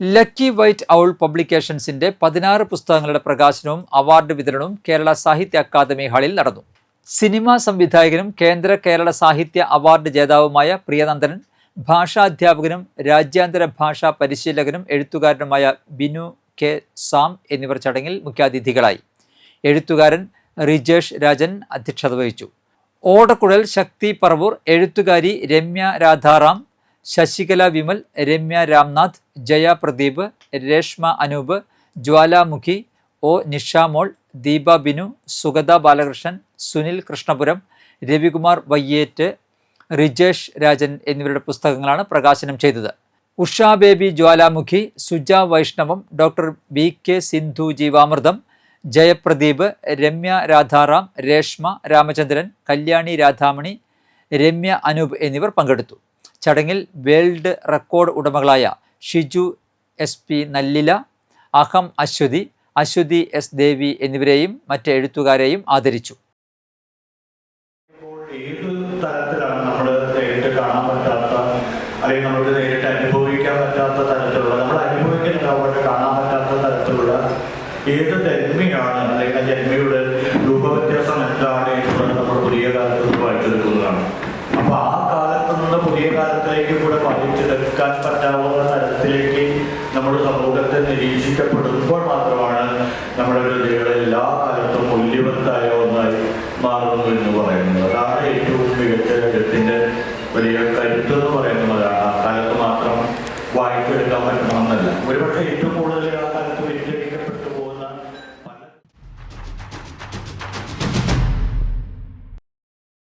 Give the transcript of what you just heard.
Lucky white owl പബ്ലിക്കേഷൻസിന്റെ പതിനാറ് പുസ്തകങ്ങളുടെ പ്രകാശനവും അവാർഡ് വിതരണവും കേരള സാഹിത്യ അക്കാദമി ഹാളിൽ നടന്നു. സിനിമാ സംവിധായകനും കേന്ദ്ര കേരള സാഹിത്യ അവാർഡ് ജേതാവുമായ പ്രിയനന്ദനൻ ഭാഷാധ്യാപകനും രാജ്യാന്തര ഭാഷാ പരിശീലകനും എഴുത്തുകാരനുമായ ബിനു കെ സാം എന്നിവർ ചടങ്ങിൽ മുഖ്യാതിഥികളായി. എഴുത്തുകാരൻ റിജേഷ് രാജൻ അധ്യക്ഷത വഹിച്ചു. ഓടക്കുഴൽ ശക്തി പറവൂർ എഴുത്തുകാരി രമ്യ രാധാറാം ശശികല വിമൽ രമ്യ രാംനാഥ് ജയ പ്രദീപ് രേഷ്മ അനൂപ് ജ്വാലാമുഖി ഒ നിഷാമോൾ ദീപ ബിനു സുഗത ബാലകൃഷ്ണൻ സുനിൽ കൃഷ്ണപുരം രവികുമാർ വയ്യേറ്റ് റിജേഷ് രാജൻ എന്നിവരുടെ പുസ്തകങ്ങളാണ് പ്രകാശനം ചെയ്തത്. Usha Baby Jwalamukhi Suja Vaishnavam doctor B K Sindhu Jeevamritham Jayapradeep Ramya Radharam Reshma Ramachandran Kalyani Radhamani Ramya Anoop എന്നിവർ പങ്കെടുത്തു. ചടങ്ങിൽ വേൾഡ് റെക്കോർഡ് ഉടമകളായ ഷിജു എസ് പി നല്ലില അഹം അശ്വതി അശ്വതി എസ് ദേവി എന്നിവരെയും മറ്റ് എഴുത്തുകാരെയും ആദരിച്ചു. ഏത് തരത്തിലാണ് നമ്മൾ അല്ലെങ്കിൽ നേരിട്ട് അനുഭവിക്കാൻ നമ്മൾ ജന്മിയാണ് അല്ലെങ്കിൽ ആ ജന്മിയുടെ കാലത്തിലേക്ക് കൂടെ വായിച്ചെടുക്കാൻ പറ്റാവുന്ന തരത്തിലേക്ക് നമ്മുടെ സമൂഹത്തെ നിരീക്ഷിക്കപ്പെടുമ്പോൾ